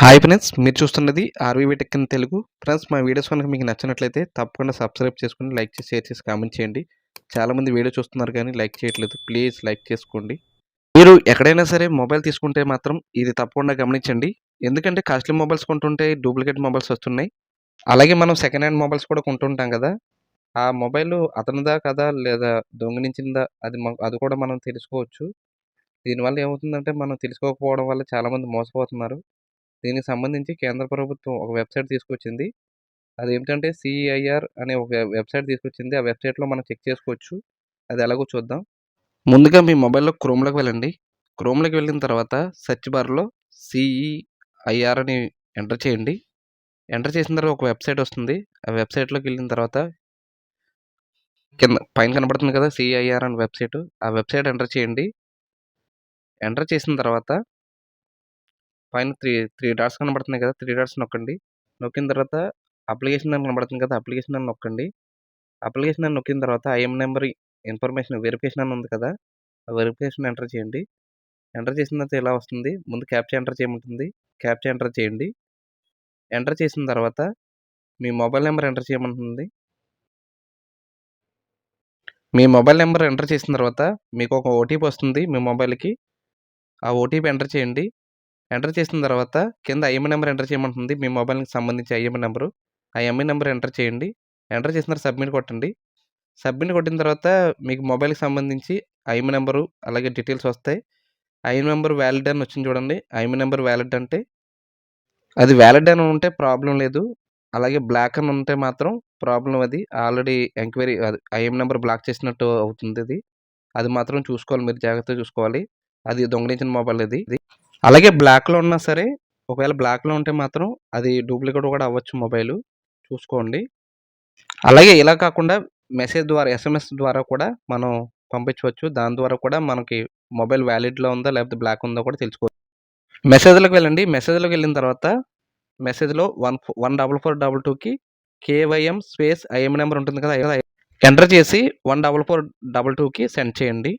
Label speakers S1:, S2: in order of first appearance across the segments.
S1: Hi friends మీరు చూస్తున్నది RVV tech in Telugu. Friends మా వీడియోస్ కనుక మీకు నచ్చినట్లయితే తప్పకుండా సబ్స్క్రైబ్ చేసుకుని లైక్ చేసి షేర్ చేసి కామెంట్ చేయండి. చాలామంది వీడియో చూస్తున్నారు కానీ లైక్ చేయట్లేదు. ప్లీజ్ లైక్ చేసుకోండి. మీరు ఎక్కడైనా సరే మొబైల్ తీసుకుంటే మాత్రం ఇది తప్పకుండా గమనించండి. ఎందుకంటే కాస్ట్లీ మొబైల్స్ కొంటుంటే డూప్లికేట్ మొబైల్స్ వస్తున్నాయి. అలాగే మనం సెకండ్ హ్యాండ్ మొబైల్స్ కూడా కొంటుంటాం కదా. ఆ మొబైల్ అతనిదా కదా లేదా దొంగిలించిందా అది అది కూడా మనం తెలుసుకోవచ్చు. దీనివల్ల ఏమవుతుందంటే మనం తెలుసుకోకపోవడం వల్ల చాలామంది మోసపోతున్నారు. దీనికి సంబంధించి కేంద్ర ప్రభుత్వం ఒక వెబ్సైట్ తీసుకొచ్చింది. అది ఏమిటంటే సిఐఆర్ అనే ఒక వెబ్సైట్ తీసుకొచ్చింది. ఆ వెబ్సైట్లో మనం చెక్ చేసుకోవచ్చు. అది ఎలాగో చూద్దాం. ముందుగా మీ మొబైల్లో క్రోమ్లోకి వెళ్ళండి. క్రోమ్లోకి వెళ్ళిన తర్వాత సెర్చ్ బార్లో సిఈఐఆర్ అని ఎంటర్ చేయండి. ఎంటర్ చేసిన తర్వాత ఒక వెబ్సైట్ వస్తుంది. ఆ వెబ్సైట్లోకి వెళ్ళిన తర్వాత కింద పైన కనబడుతుంది కదా సిఐఆర్ అనే వెబ్సైట్. ఆ వెబ్సైట్ ఎంటర్ చేయండి. ఎంటర్ చేసిన తర్వాత పైన త్రీ త్రీ డాట్స్ కనబడుతున్నాయి కదా త్రీ డాట్స్ నొక్కండి. నొక్కిన తర్వాత అప్లికేషన్ అని కనబడుతుంది కదా అప్లికేషన్ అని నొక్కండి. అప్లికేషన్ అని నొక్కిన తర్వాత ఐఎం నెంబర్ ఇన్ఫర్మేషన్ వెరిఫికేషన్ అని ఉంది కదా ఆ వెరిఫికేషన్ ఎంటర్ చేయండి. ఎంటర్ చేసిన తర్వాత ఇలా వస్తుంది? ముందు క్యాప్చా ఎంటర్ చేయమంటుంది. క్యాప్చా ఎంటర్ చేయండి. ఎంటర్ చేసిన తర్వాత మీ మొబైల్ నెంబర్ ఎంటర్ చేయమంటుంది. మీ మొబైల్ నెంబర్ ఎంటర్ చేసిన తర్వాత మీకు ఒక ఓటీపీ వస్తుంది మీ మొబైల్కి. ఆ ఓటీపీ ఎంటర్ చేయండి. ఎంటర్ చేసిన తర్వాత కింద ఐఎంఐ నెంబర్ ఎంటర్ చేయమంటుంది. మీ మొబైల్కి సంబంధించి ఐఎంఐ నెంబరు. ఆ ఎంఐ నెంబర్ ఎంటర్ చేయండి. ఎంటర్ చేసిన తర్వాత సబ్మిట్ కొట్టండి. సబ్మిట్ కొట్టిన తర్వాత మీకు మొబైల్కి సంబంధించి ఐఎంఐ నెంబరు అలాగే డీటెయిల్స్ వస్తాయి. ఐఎం నెంబర్ వ్యాలిడ్ అని వచ్చింది చూడండి. ఐఎంఐ నెంబర్ వ్యాలిడ్ అంటే అది వ్యాలిడ్ అని ఉంటే ప్రాబ్లం లేదు. అలాగే బ్లాక్ అని ఉంటే మాత్రం ప్రాబ్లం అది. ఆల్రెడీ ఎంక్వైరీ అది ఐఎం నెంబర్ బ్లాక్ చేసినట్టు అవుతుంది అది. అది మాత్రం చూసుకోవాలి. మీరు జాగ్రత్తగా చూసుకోవాలి. అది దొంగలించిన మొబైల్ అది. ఇది అలాగే బ్లాక్లో ఉన్నా సరే ఒకవేళ బ్లాక్లో ఉంటే మాత్రం అది డూప్లికేట్ కూడా అవ్వచ్చు మొబైల్. చూసుకోండి. అలాగే ఇలా కాకుండా మెసేజ్ ద్వారా ఎస్ఎంఎస్ ద్వారా కూడా మనం పంపించవచ్చు. దాని ద్వారా కూడా మనకి మొబైల్ వ్యాలిడ్లో ఉందా లేకపోతే బ్లాక్ ఉందో కూడా తెలుసుకోవచ్చు మెసేజ్లోకి వెళ్ళండి. మెసేజ్లోకి వెళ్ళిన తర్వాత మెసేజ్లో one one double four double టూకి కేవైఎం స్పేస్ ఐఎం నెంబర్ ఉంటుంది కదా ఎంటర్ చేసి వన్ డబల్ ఫోర్ డబల్ టూకి సెండ్ చేయండి.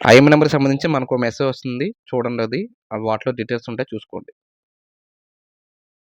S1: ఐఎం నెంబర్కి సంబంధించి మనకు మెసేజ్ వస్తుంది. చూడండి అది. వాటిలో డీటెయిల్స్ ఉంటాయి చూసుకోండి.